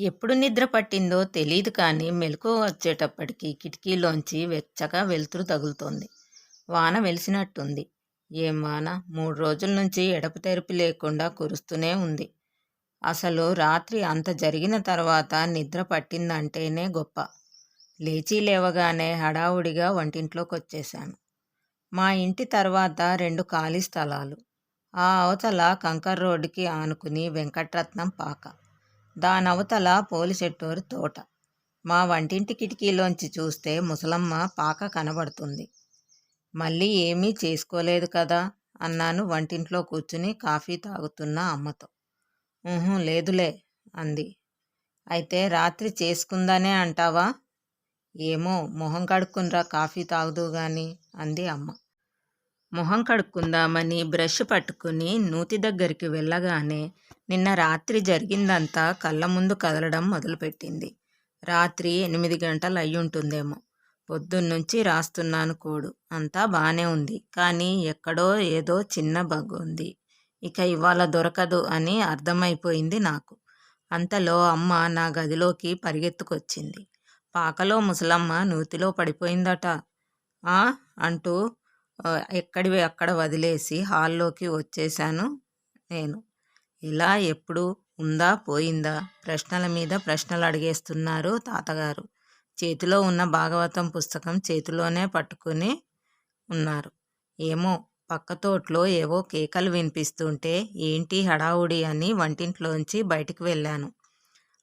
ఎప్పుడు నిద్ర పట్టిందో తెలియదు కానీ మెలకువ వచ్చేటప్పటికి కిటికీలోంచి వెచ్చగా వెలుతురు తగులుతోంది. వాన వెలిసినట్టుంది. ఏం వాన! మూడు రోజుల నుంచి ఎడతెరిపి లేకుండా కురుస్తూనే ఉంది. అసలు రాత్రి అంత జరిగిన తర్వాత నిద్ర పట్టిందంటేనే గొప్ప. లేచి లేవగానే హడావుడిగా వంటింట్లోకి వచ్చేశాను మా ఇంటి తర్వాత రెండు ఖాళీ స్థలాలు. ఆ అవతల కంకర్ రోడ్డుకి ఆనుకుని వెంకట్రత్నం పాక. దానవతల పోలిసెట్టూరు తోట. మా వంటింటి కిటికీలోంచి చూస్తే ముసలమ్మ పాక కనబడుతుంది. మళ్ళీ ఏమీ చేసుకోలేదు కదా అన్నాను వంటింట్లో కూర్చుని కాఫీ తాగుతున్న అమ్మతో. ఊహుం లేదులే అంది. అయితే రాత్రి చేసుకుందానే అంటావా? ఏమో మొహం కడుక్కునిరా కాఫీ తాగుదువుగాని అంది అమ్మ. మొహం కడుక్కుందామని బ్రష్ పట్టుకుని నూతి దగ్గరికి వెళ్ళగానే నిన్న రాత్రి జరిగిందంతా కళ్ళ ముందు కదలడం మొదలుపెట్టింది. రాత్రి ఎనిమిది గంటలు అయ్యుంటుందేమో. పొద్దున్నుంచి రాస్తున్నాను కోడు. అంతా బాగానే ఉంది. కానీ ఎక్కడో ఏదో చిన్న బగ్గుంది. ఇక ఇవాళ దొరకదు అని అర్థమైపోయింది నాకు. అంతలో అమ్మ నా గదిలోకి పరిగెత్తుకొచ్చింది. పాకలో ముసలమ్మ నూతిలో పడిపోయిందట. ఆ అంటూ ఎక్కడివి అక్కడ వదిలేసి హాల్లోకి వచ్చేసాను నేను. ఇలా ఎప్పుడు ఉందా పోయిందా ప్రశ్నల మీద ప్రశ్నలు అడిగేస్తున్నారు తాతగారు. చేతిలో ఉన్న భాగవతం పుస్తకం చేతిలోనే పట్టుకుని ఉన్నారు. ఏమో పక్క తోటలో ఏవో కేకలు వినిపిస్తుంటే ఏంటి హడావుడి అని వంటింట్లోంచి బయటికి వెళ్ళాను.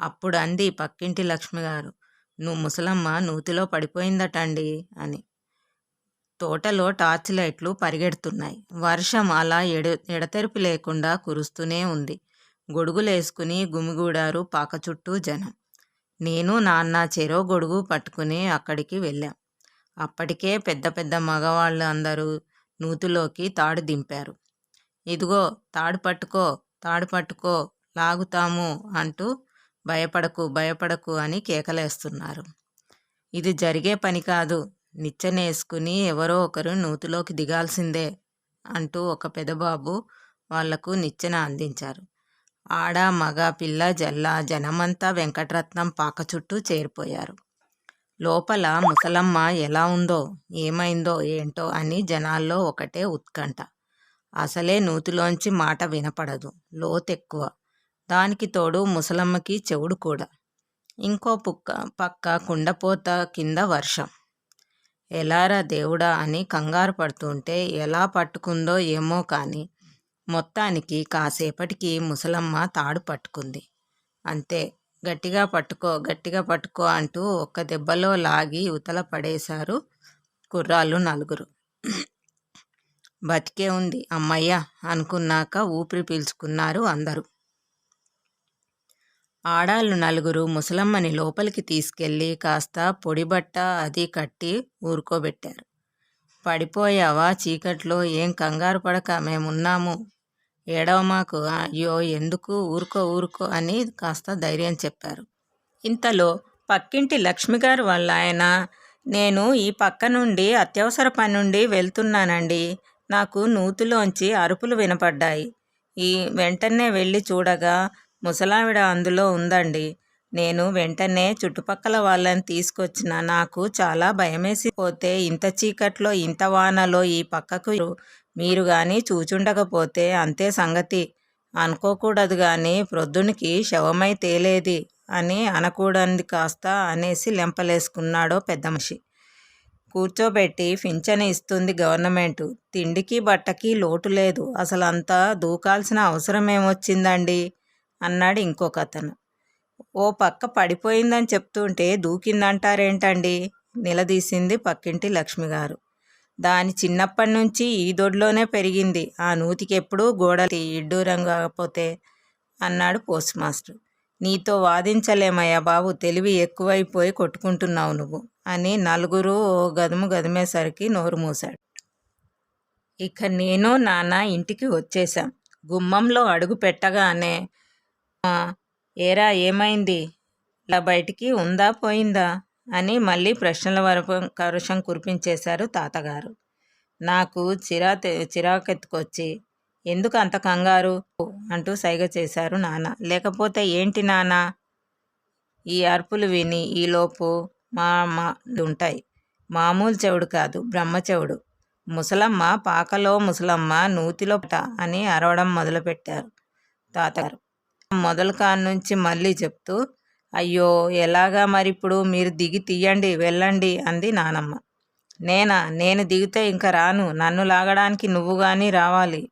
అప్పుడు అంది పక్కింటి లక్ష్మిగారు. నువ్వు ముసలమ్మ నూతిలో పడిపోయిందటండి అని. తోటలో టార్చ్ లైట్లు పరిగెడుతున్నాయి. వర్షం అలా ఎడ ఎడతెరిపి లేకుండా కురుస్తూనే ఉంది. గొడుగులేసుకుని గుమిగూడారు పాక చుట్టూ జనం. నేను నాన్న చెరో గొడుగు పట్టుకుని అక్కడికి వెళ్ళాం. అప్పటికే పెద్ద పెద్ద మగవాళ్ళు అందరూ నూతులోకి తాడు దింపారు. ఇదిగో తాడు పట్టుకో తాడు పట్టుకో లాగుతాము అంటూ భయపడకు భయపడకు అని కేకలేస్తున్నారు. ఇది జరిగే పని కాదు. నిచ్చెనేసుకుని ఎవరో ఒకరు నూతిలోకి దిగాల్సిందే అంటూ ఒక పెదబాబు వాళ్ళకు నిచ్చెన అందించారు. ఆడ, మగ, పిల్ల, జల్ల జనమంతా వెంకటరత్నం పాక చుట్టూ చేరిపోయారు. లోపల ముసలమ్మ ఎలా ఉందో, ఏమైందో ఏంటో అని జనాల్లో ఒకటే ఉత్కంఠ. అసలే నూతిలోంచి మాట వినపడదు. లోతెక్కువ. దానికి తోడు ముసలమ్మకి చెవుడు కూడా. ఇంకో పుక్క పక్క కుండపోత కింద వర్షం. ఎలారా దేవుడా అని కంగారు పడుతుంటే ఎలా పట్టుకుందో ఏమో కానీ మొత్తానికి కాసేపటికి ముసలమ్మ తాడు పట్టుకుంది. అంతే గట్టిగా పట్టుకో గట్టిగా పట్టుకో అంటూ ఒక్క దెబ్బలో లాగి ఇవతల పడేశారు కుర్రాళ్ళు నలుగురు. బతికే ఉంది అమ్మయ్య అనుకున్నాక ఊపిరి పీల్చుకున్నారు అందరూ. ఆడాళ్ళు నలుగురు ముసలమ్మని లోపలికి తీసుకెళ్ళి కాస్త పొడిబట్ట అది కట్టి ఊరుకోబెట్టారు. పడిపోయావా చీకట్లో ఏం కంగారు పడక మేమున్నాము. ఏడవమాకు అయ్యో ఎందుకు ఊరుకో ఊరుకో అని కాస్త ధైర్యం చెప్పారు. ఇంతలో పక్కింటి లక్ష్మిగారు వాళ్ళాయన నేను ఈ పక్క నుండి అత్యవసర నుండి వెళ్తున్నానండి. నాకు నూతిలోంచి అరుపులు వినపడ్డాయి. ఈ వెంటనే వెళ్ళి చూడగా ముసలావిడ అందులో ఉందండి. నేను వెంటనే చుట్టుపక్కల వాళ్ళని తీసుకొచ్చిన నాకు చాలా భయమేసిపోతే ఇంత చీకట్లో ఇంత వానలో ఈ పక్కకు మీరు కానీ చూచుండకపోతే అంతే సంగతి. అనుకోకూడదు కానీ ప్రొద్దునకి శవమై తేలేది అని అనకూడనిది కాస్త అనేసి లెంపలేసుకున్నాడో పెద్దమనిషి. కూర్చోబెట్టి పింఛను ఇస్తుంది గవర్నమెంటు. తిండికి బట్టకి లోటు లేదు. అసలు అంతా దూకాల్సిన అవసరమేమొచ్చిందండీ అన్నాడు ఇంకొకతను. ఓ పక్క పడిపోయిందని చెప్తుంటే దూకిందంటారేంటండి నిలదీసింది పక్కింటి లక్ష్మిగారు. దాని చిన్నప్పట్నుంచీ ఈ దొడ్లోనే పెరిగింది. ఆ నూతికి ఎప్పుడూ గోడలి ఇడ్డూరం కాకపోతే అన్నాడు పోస్ట్ మాస్టర్. నీతో వాదించలేమయ్యా బాబు తెలివి ఎక్కువైపోయి కొట్టుకుంటున్నావు నువ్వు అని నలుగురు ఓ గదుము గదిమేసరికి నోరు మూశాడు. ఇక నేను నాన్న ఇంటికి వచ్చేశాం. గుమ్మంలో అడుగు పెట్టగానే ఏరా ఏమైంది? ఇలా బయటికి ఉందా పోయిందా? అని మళ్ళీ ప్రశ్నల వర్షం కురిపించేశారు తాతగారు. నాకు చిరా చిరాకెత్తుకొచ్చి ఎందుకు అంత కంగారు? అంటూ సైగ చేశారు నాన్న. లేకపోతే ఏంటి నాన్న ఈ అరుపులు విని ఈలోపు మా మా ఉంటాయి మామూలు చెవుడు కాదు బ్రహ్మచెవుడు ముసలమ్మ పాకలో ముసలమ్మ నూతిలో పట అని అరవడం మొదలుపెట్టారు తాతగారు మొదలు నుంచి మళ్ళీ చెప్తూ అయ్యో ఎలాగా మరి ఇప్పుడు మీరు దిగి తీయండి వెళ్ళండి అంది నానమ్మ. నేనా? నేను దిగితే ఇంకా రాను. నన్ను లాగడానికి నువ్వు కానీ రావాలి.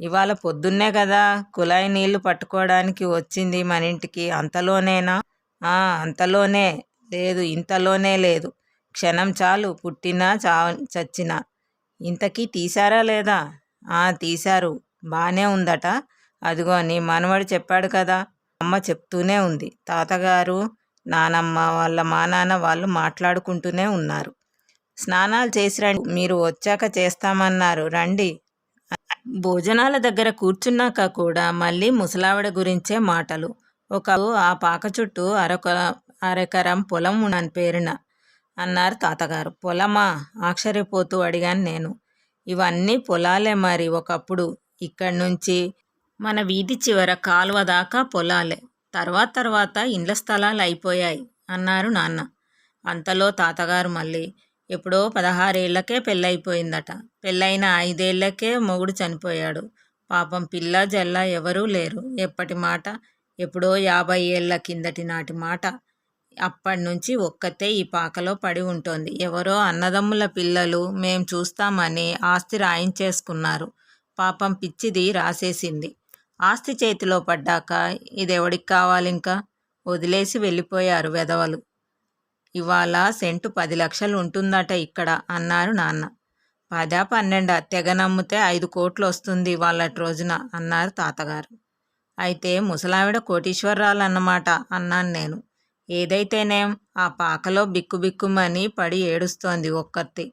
ఇవాళ పొద్దున్నే కదా కుళాయి నీళ్ళు పట్టుకోవడానికి వచ్చింది మన ఇంటికి. అంతలోనేనా? అంతలోనే. లేదు ఇంతలోనే లేదు. క్షణం చాలు. పుట్టినా చా చచ్చినా. ఇంతకీ తీశారా లేదా? తీశారు. బాగానే ఉందట. అదిగో నీ మనవడు చెప్పాడు కదా. అమ్మ చెప్తూనే ఉంది. తాతగారు నానమ్మ వాళ్ళ మా నాన్న వాళ్ళు మాట్లాడుకుంటూనే ఉన్నారు. స్నానాలు చేసి రండి మీరు వచ్చాక చేస్తామన్నారు. రండి. భోజనాల దగ్గర కూర్చున్నాక కూడా మళ్ళీ ముసలావిడ గురించే మాటలు. ఒక ఆ పాక చుట్టూ అరొక అరెకరం పొలం ఉన్నాను పేరున అన్నారు తాతగారు. పొలమా? ఆశ్చర్యపోతూ అడిగాను నేను. ఇవన్నీ పొలాలే మరి. ఒకప్పుడు ఇక్కడి నుంచి మన వీధి చివర కాలువ దాకా పొలాలే. తర్వాత తర్వాత ఇండ్ల స్థలాలు అయిపోయాయి అన్నారు నాన్న. అంతలో తాతగారు మళ్ళీ ఎప్పుడో పదహారేళ్ళకే పెళ్ళైపోయిందట పెళ్ళైన ఐదేళ్ళకే మొగుడు చనిపోయాడు. పాపం పిల్ల జల్ల ఎవరూ లేరు. ఎప్పటి మాట? ఎప్పుడో యాభై ఏళ్ళ కిందటి నాటి మాట. అప్పటి నుంచి ఒక్కతే ఈ పాకలో పడి ఉంటుంది. ఎవరో అన్నదమ్ముల పిల్లలు మేం చూస్తామని ఆస్తి రాయించేసుకున్నారు. పాపం పిచ్చిది రాసేసింది. ఆస్తి చేతిలో పడ్డాక ఇదెవడికి కావాలింకా వదిలేసి వెళ్ళిపోయారు వెధవలు. ఇవాళ సెంటు పది లక్షలు ఉంటుందట ఇక్కడ అన్నారు నాన్న. పదా పన్నెండా తెగ నమ్మితే ఐదు కోట్లు వస్తుంది వాళ్ళటి రోజున అన్నారు తాతగారు. అయితే ముసలావిడ కోటీశ్వరరాలు అన్నమాట అన్నాను నేను. ఏదైతేనేం ఆ పాకలో బిక్కుబిక్కుమని పడి ఏడుస్తోంది ఒక్కర్తి.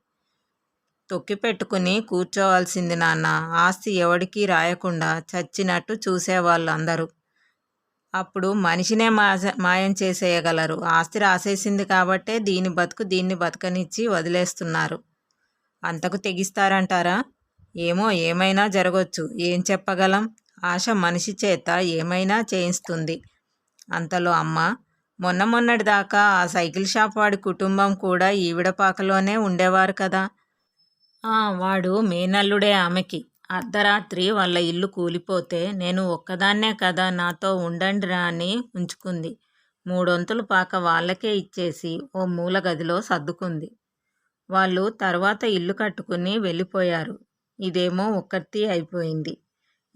తొక్కి పెట్టుకుని కూర్చోవాల్సింది నాన్న. ఆస్తి ఎవడికి రాయకుండా చచ్చినట్టు చూసేవాళ్ళు అందరూ అప్పుడు మనిషినే మాయం చేసేయగలరు. ఆస్తి రాసేసింది కాబట్టే దీని బతుకు దీన్ని బతకనిచ్చి వదిలేస్తున్నారు. అంతకు తెగిస్తారంటారా? ఏమో ఏమైనా జరగవచ్చు ఏం చెప్పగలం? ఆశ మనిషి చేత ఏమైనా చేయిస్తుంది. అంతలో అమ్మ మొన్న మొన్నటి దాకా ఆ సైకిల్ షాప్ వాడి కుటుంబం కూడా ఈవిడపాకలోనే ఉండేవారు కదా. వాడు మేనల్లుడే ఆమెకి. అర్ధరాత్రి వాళ్ళ ఇల్లు కూలిపోతే నేను ఒక్కదాన్నే కదా నాతో ఉండండిరా అని ఉంచుకుంది. మూడొంతులు పాక వాళ్ళకే ఇచ్చేసి ఓ మూల గదిలో సర్దుకుంది. వాళ్ళు తర్వాత ఇల్లు కట్టుకుని వెళ్ళిపోయారు. ఇదేమో ఒక్కర్తి అయిపోయింది.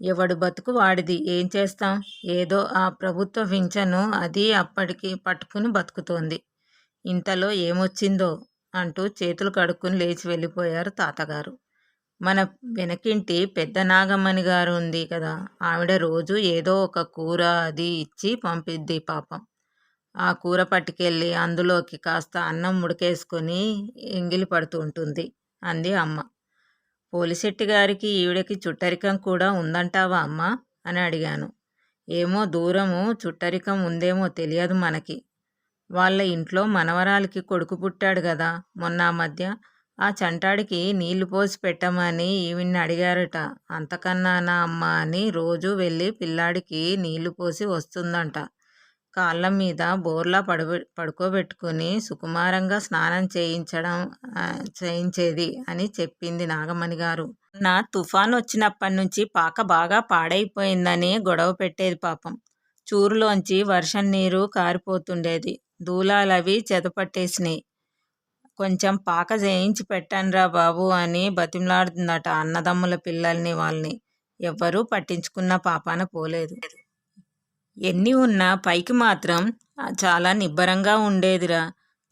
ఎవడు బతుకు వాడిది? ఏం చేస్తాం? ఏదో ఆ ప్రభుత్వ పింఛను అది అప్పటికి పట్టుకుని బతుకుతోంది. ఇంతలో ఏమొచ్చిందో? అంటూ చేతులు కడుక్కుని లేచి వెళ్ళిపోయారు తాతగారు. మన వెనకింటి పెద్ద నాగమ్మని గారు ఉంది కదా ఆవిడ రోజు ఏదో ఒక కూర అది ఇచ్చి పంపిద్ది పాపం. ఆ కూర పట్టుకెళ్ళి అందులోకి కాస్త అన్నం ఉడికేసుకొని ఎంగిలి పడుతూ ఉంటుంది అంది అమ్మ. పోలిశెట్టి గారికి ఈవిడకి చుట్టరికం కూడా ఉందంటావా అమ్మ? అని అడిగాను. ఏమో దూరము చుట్టరికం ఉందేమో తెలియదు మనకి. వాళ్ళ ఇంట్లో మనవరాలికి కొడుకు పుట్టాడు కదా మొన్న మధ్య ఆ చంటాడికి నీళ్ళు పోసి పెట్టమని ఈవిని అడిగారట. అంతకన్నానా అమ్మ అని రోజు వెళ్ళి పిల్లాడికి నీళ్ళు పోసి వస్తుందంట. కాళ్ళ మీద బోర్లా పడబె పడుకోబెట్టుకుని సుకుమారంగా స్నానం చేయించడం చేయించేది అని చెప్పింది నాగమణి గారు. నా తుఫాన్ వచ్చినప్పటి నుంచి పాక బాగా పాడైపోయిందని గొడవ పెట్టేది పాపం. చూరులోంచి వర్షం నీరు కారిపోతుండేది. దూలాలవి చెదపట్టేసినాయి కొంచెం పాక చేయించి పెట్టండిరా బాబు అని బతిమలాడుతుందట అన్నదమ్ముల పిల్లల్ని వాళ్ళని. ఎవ్వరూ పట్టించుకున్న పాపాన పోలేదు. ఎన్ని ఉన్నా పైకి మాత్రం చాలా నిబ్బరంగా ఉండేదిరా.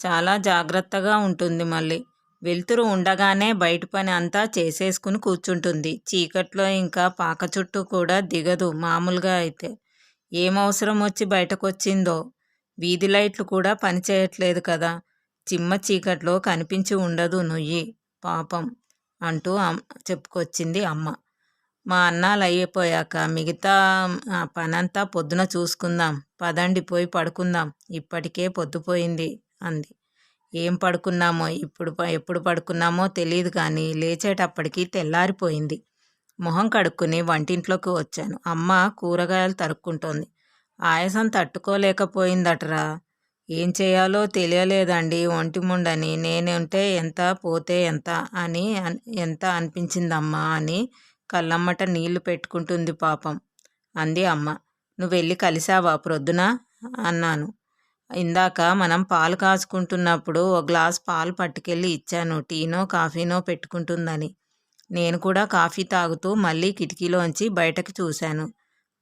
చాలా జాగ్రత్తగా ఉంటుంది మళ్ళీ. వెలుతురు ఉండగానే బయట పని అంతా చేసేసుకుని కూర్చుంటుంది. చీకట్లో ఇంకా పాక చుట్టూ కూడా దిగదు మామూలుగా అయితే. ఏం అవసరం వచ్చి బయటకు వచ్చిందో వీధి లైట్లు కూడా పనిచేయట్లేదు కదా. చిమ్మ చీకట్లో కనిపించి ఉండదు నుయ్యి. పాపం అంటూ చెప్పుకొచ్చింది అమ్మ. మా అన్నాలు అయిపోయాక మిగతా పనంతా పొద్దున చూసుకుందాం. పదండి పోయి పడుకుందాం. ఇప్పటికే పొద్దుపోయింది అంది. ఏం పడుకున్నామో ఇప్పుడు ఎప్పుడు పడుకున్నామో తెలియదు కానీ లేచేటప్పటికి తెల్లారిపోయింది. మొహం కడుక్కుని వంటింట్లోకి వచ్చాను. అమ్మ కూరగాయలు తరుక్కుంటోంది. ఆయాసం తట్టుకోలేకపోయిందటరా. ఏం చేయాలో తెలియలేదండి ఒంటిముండని నేనుంటే ఎంత పోతే ఎంత అని ఎంత అనిపించిందమ్మా అని కళ్ళమ్మట నీళ్ళు పెట్టుకుంటుంది పాపం. అంది అమ్మ. నువ్వు వెళ్ళి కలిసావా ప్రొద్దున? అన్నాను. ఇందాక మనం పాలు కాచుకుంటున్నప్పుడు ఓ గ్లాస్ పాలు పట్టుకెళ్ళి ఇచ్చాను. టీనో కాఫీనో పెట్టుకుంటుందని. నేను కూడా కాఫీ తాగుతూ మళ్ళీ కిటికీలోంచి బయటకు చూశాను.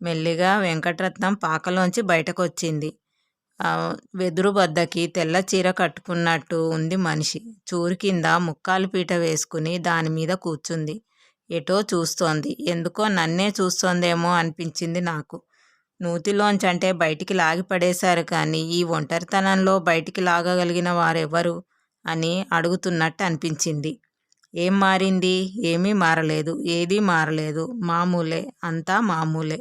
మెల్లిగా వెంకటరత్నం పాకలోంచి బయటకు వచ్చింది వెదురు బద్దకి తెల్ల చీర కట్టుకున్నట్టు ఉంది మనిషి. చూరు కింద ముక్కాలు పీట వేసుకుని దాని మీద కూర్చుంది. ఎటో చూస్తోంది. ఎందుకో నన్నే చూస్తోందేమో అనిపించింది నాకు. నూతిలోంచి అంటే బయటికి లాగి పడేశారు కానీ ఈ ఒంటరితనంలో బయటికి లాగగలిగిన వారెవరు అని అడుగుతున్నట్టు అనిపించింది. ఏం మారింది? ఏమీ మారలేదు. ఏదీ మారలేదు. మామూలే. అంతా మామూలే.